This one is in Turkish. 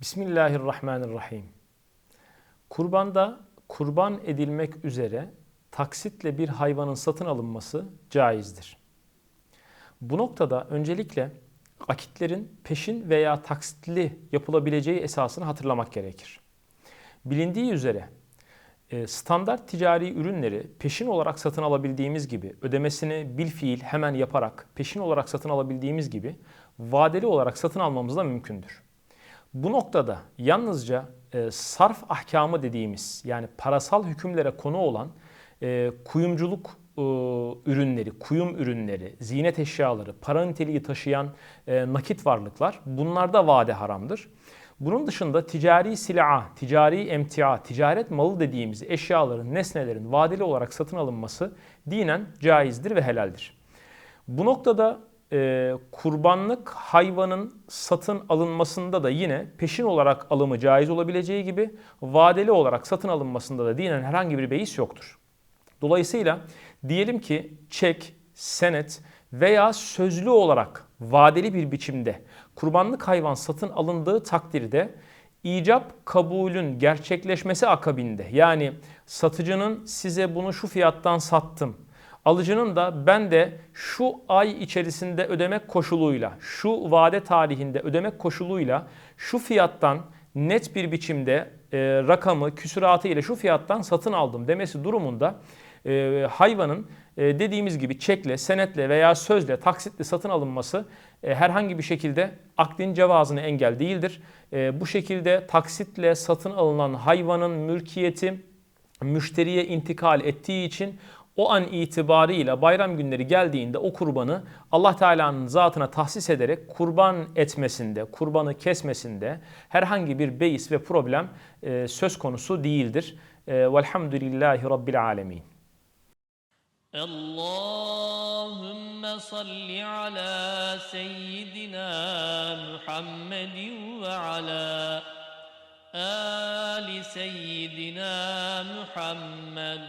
Bismillahirrahmanirrahim. Kurbanda kurban edilmek üzere taksitle bir hayvanın satın alınması caizdir. Bu noktada öncelikle akitlerin peşin veya taksitli yapılabileceği esasını hatırlamak gerekir. Bilindiği üzere e, standart ticari ürünleri peşin olarak satın alabildiğimiz gibi, ödemesini bil fiil hemen yaparak peşin olarak satın alabildiğimiz gibi vadeli olarak satın almamız da mümkündür. Bu noktada yalnızca e, sarf ahkamı dediğimiz yani parasal hükümlere konu olan e, kuyumculuk e, ürünleri, kuyum ürünleri, ziynet eşyaları, para niteliği taşıyan e, nakit varlıklar bunlarda vade haramdır. Bunun dışında ticari silah, ticari emtia, ticaret malı dediğimiz eşyaların, nesnelerin vadeli olarak satın alınması dinen caizdir ve helaldir. Bu noktada e, kurbanlık hayvanın satın alınmasında da yine peşin olarak alımı caiz olabileceği gibi vadeli olarak satın alınmasında da dinen herhangi bir beis yoktur. Dolayısıyla diyelim ki çek, senet veya sözlü olarak vadeli bir biçimde kurbanlık hayvan satın alındığı takdirde icap kabulün gerçekleşmesi akabinde yani satıcının size bunu şu fiyattan sattım Alıcının da ben de şu ay içerisinde ödemek koşuluyla, şu vade tarihinde ödemek koşuluyla şu fiyattan net bir biçimde e, rakamı, küsuratı ile şu fiyattan satın aldım demesi durumunda e, hayvanın e, dediğimiz gibi çekle, senetle veya sözle, taksitle satın alınması e, herhangi bir şekilde aklin cevazını engel değildir. E, bu şekilde taksitle satın alınan hayvanın mülkiyeti müşteriye intikal ettiği için o an itibarıyla bayram günleri geldiğinde o kurbanı Allah Teala'nın zatına tahsis ederek kurban etmesinde, kurbanı kesmesinde herhangi bir beis ve problem e, söz konusu değildir. E, velhamdülillahi Rabbil alemin. Allahümme salli ala seyyidina Muhammedin ve ala ali seyyidina Muhammed.